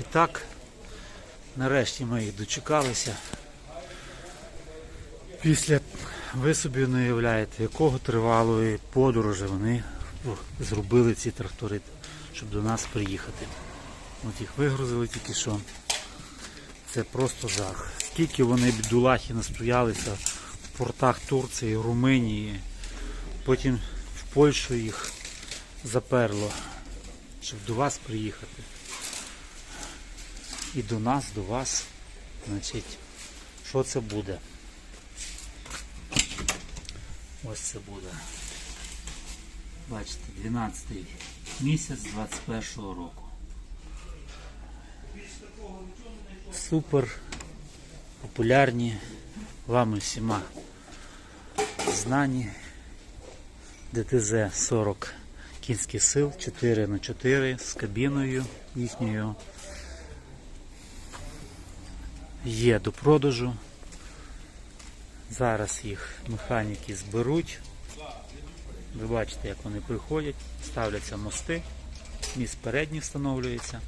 І так, нарешті ми їх дочекалися. Після, ви собі не уявляєте, якого тривалої подорожі вони зробили ці трактори, щоб до нас приїхати. От їх вигрузили тільки що. Це просто жах. Скільки вони бідулахи настоялися в портах Турції, Румунії, потім в Польщу їх заперло, щоб до вас приїхати. І до нас, до вас. Значить, що це буде? Ось це буде. Бачите, 12 місяць 21 року. Супер популярні вами всіма знані ДТЗ-40 кінських сил 4х4 з кабіною їхньою. Є до продажу. Зараз їх механіки зберуть. Ви бачите, як вони приходять, ставляться мости, міст передній встановлюється.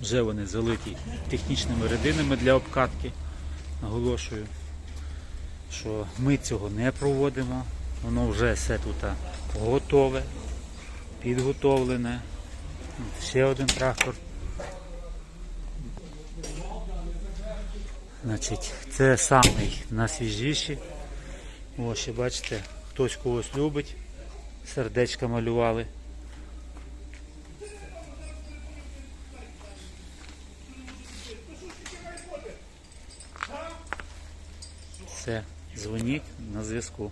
Вже вони залиті технічними рідинами для обкатки. Наголошую, що ми цього не проводимо. Воно вже все тут готове, підготовлене. Ще один трактор. Значить, це самий найсвіжіший. Ось ще бачите, хтось когось любить. Сердечка малювали. Все, дзвоніть на зв'язку.